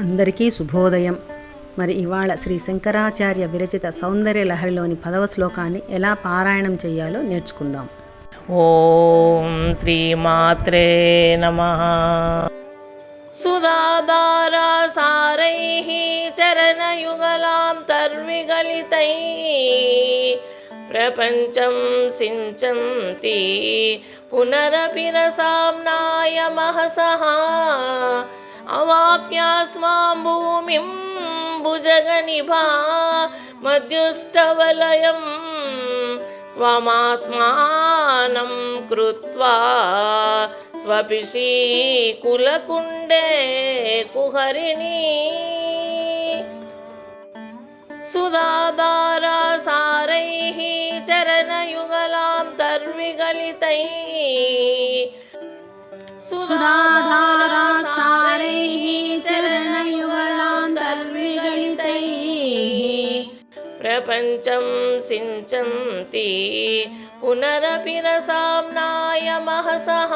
అందరికీ శుభోదయం. మరి ఇవాళ శ్రీ శంకరాచార్య విరచిత సౌందర్య లహరిలోని పదవ శ్లోకాన్ని ఎలా పారాయణం చేయాలో నేర్చుకుందాం. ఓం శ్రీమాత్రే నమ. సుధాదారా సారై చరణయుగలాం తర్విగలితై ప్రపంచం సించంతి పునరపి రసాంనాయ మహసహా अवाप्यास्मां भूमिं भुजगनिभा मध्युष्टवलयम् स्वमात्मानं कृत्वा स्वपिशीकुलकुण्डे कुहरिणी सुधाधारासारैः चरणयुगलां तर्विगलितैः సుధాధారాసారైః प्रपञ्चं सिञ्चन्ति। पुनरपि रसाम्नाय महसः।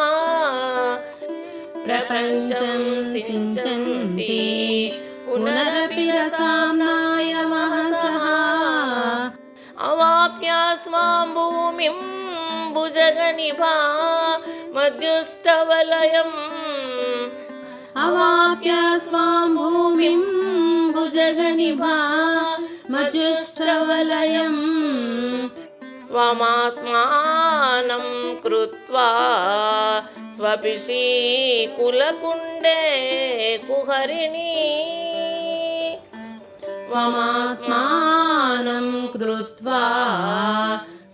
प्रपञ्चं सिञ्चन्ति। पुनरपि रसाम्नाय महसः। मह सः भूमिं भुजगनिभा। मध्युष्टवलयम् अवाप्य स्वां भूमिम् भुजगनिभामजुष्टवलयम् स्वमात्मानं कृत्वा स्वपिशीकुलकुण्डे कुहरिणी स्वमात्मानं कृत्वा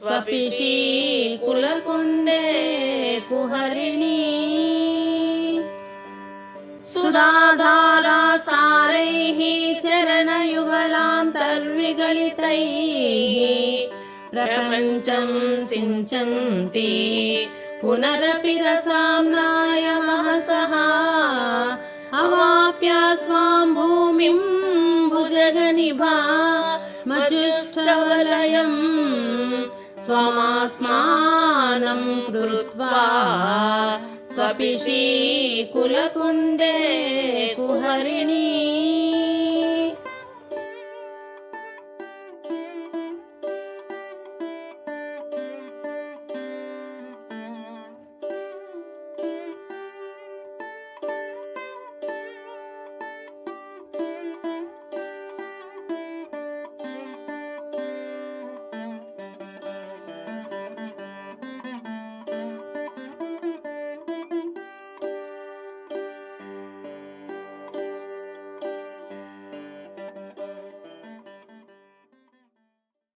स्वपिशीकुलकुण्डे कुहरिणी सुदादा विगलितैः प्रपञ्चं सिञ्चन्ति पुनरपि रसाम्नाय महसः अवाप्य स्वां भूमिं भुजगनिभा मजुष्टवलयम् स्वमात्मानं कृत्वा स्वपिशीकुलकुण्डे कुहरिणी